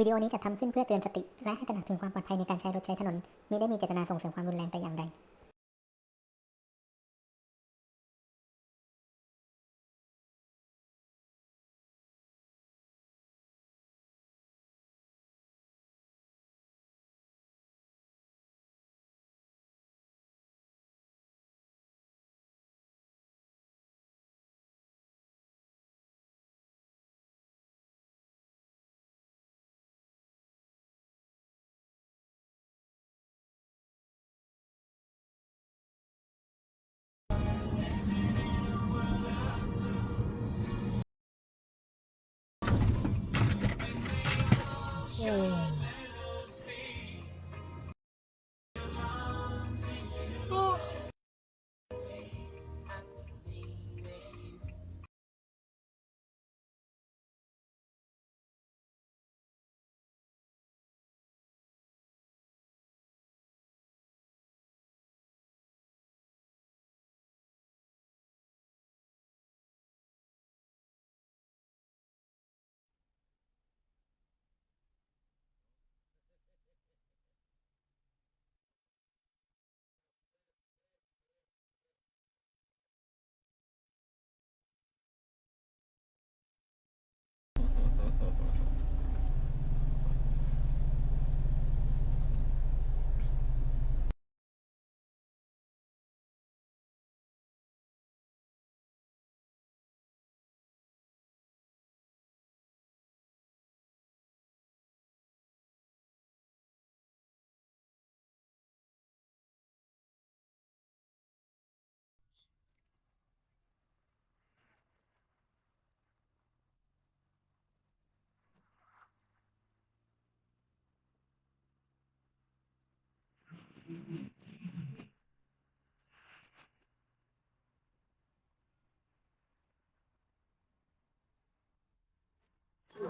วิดีโอนี้จัดทำขึ้นเพื่อเตือนสติ และให้ตระหนักถึงความปลอดภัยในการใช้รถใช้ถนนมิได้มีเจตนาส่งเสริมความรุนแรงแต่อย่างใด 哦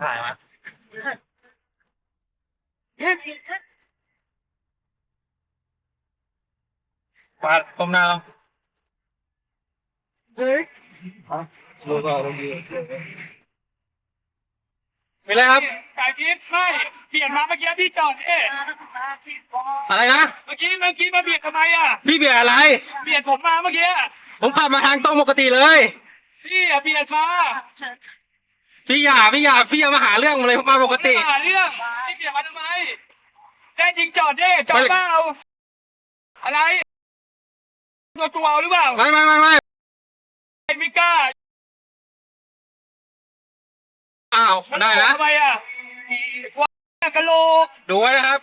ถ่ายมาปาดก้มหน้าลงดูก่อนดู มีอะไรครับไก่ทิพย์ไม่เปลี่ยนมาเมื่อกี้พี่จอดเอ๊ะอะไรนะ เมื่อกี้เมื่อกี้มาเบียดทำไมอะพี่เบียร์อะไร เบียดผมมาเมื่อกี้อะผมขับมาทางตรงปกติเลย พี่อะเบียดมาพี่อย่าพี่อย่าพี่อย่ามาหาเรื่องผมเลยผมมาปกติ ไม่หาเรื่องพี่เบียดมาทำไมได้จริงจอดเด้จอดเปล่าอะไรตัวตัวหรือเปล่าไม่ไม่ไม่ไม่ไม่กล้า อ้าวมันได้นะ ทำไมอะควายกะโหลกดูไว้นะครับ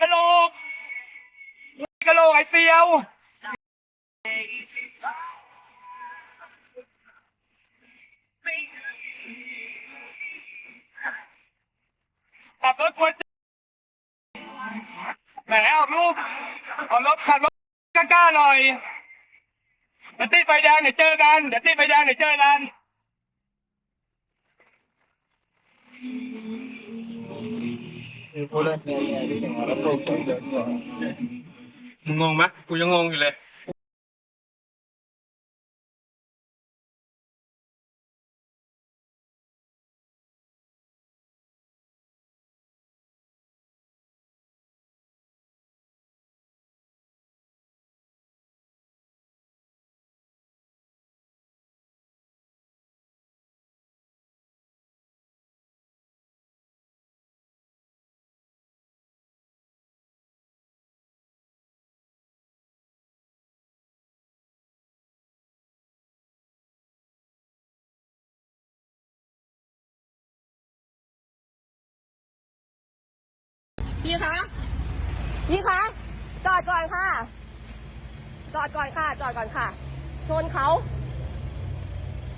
กะโหลกกะโหลกไอเซียวขับรถควรจะแหมเอารูปเอารถขับรถกล้าๆหน่อยเดี๋ยวติดไฟแดงเดี๋ยวเจอกันเดี๋ยวติดไฟแดงเดี๋ยวเจอกัน มึงงงไหมกูยังงงอยู่เลย พี่คะพี่คะจอดก่อนค่ะ จอดก่อนค่ะ จอดก่อนค่ะ ชนเขา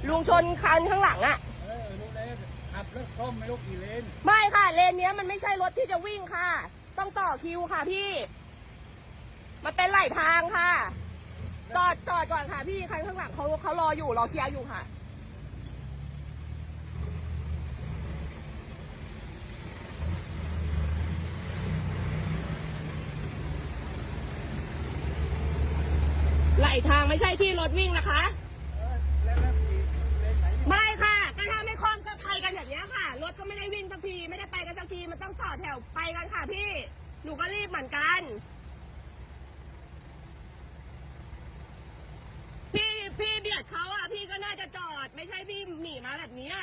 ลุงชนคันข้างหลังอะขับรถส้มไม่รู้กี่เลน ไม่ค่ะ เลนเนี้ยมันไม่ใช่รถที่จะวิ่งค่ะ ต้องต่อคิวค่ะพี่ มันเป็นไหลทางค่ะ จอดจอดก่อนค่ะพี่คันข้างหลังเขาเขารออยู่รอเคลียร์อยู่ค่ะ ทางไม่ใช่ที่รถวิ่งนะคะ ไม่ค่ะก็ถ้าไม่คล่อมก็ไปกันแบบนี้ค่ะ รถก็ไม่ได้วิ่งสักที ไม่ได้ไปกันสักที มันต้องต่อแถวไปกันค่ะพี่ หนูก็รีบเหมือนกัน พี่พี่เบียดเขาอะ พี่ก็น่าจะจอด ไม่ใช่พี่หนีมาแบบนี้ย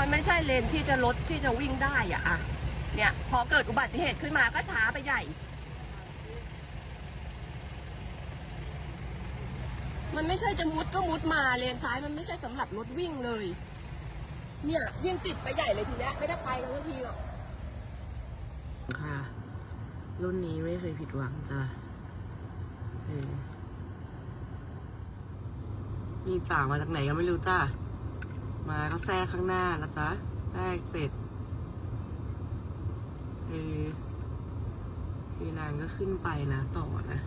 มันไม่ใช่เลนที่จะรถที่จะวิ่งได้อะอะเนี่ยพอเกิดอุบัติเหตุขึ้นมาก็ช้าไปใหญ่ มันไม่ใช่จะมุดก็มุดมาเลนซ้ายมันไม่ใช่สำหรับรถวิ่งเลย เนี่ยยิ่งติดไปใหญ่เลยทีเนี้ยไม่ได้ไปกันสักทีหรอกค่ะ รุ่นนี้ไม่เคยผิดหวังจ้ะเออนี่จ่ามาจากไหนก็ไม่รู้จ้ะ มาก็แทรกข้างหน้านะจ๊ะแทรกเสร็จเออคือนางก็ขึ้นไปนะต่อนะ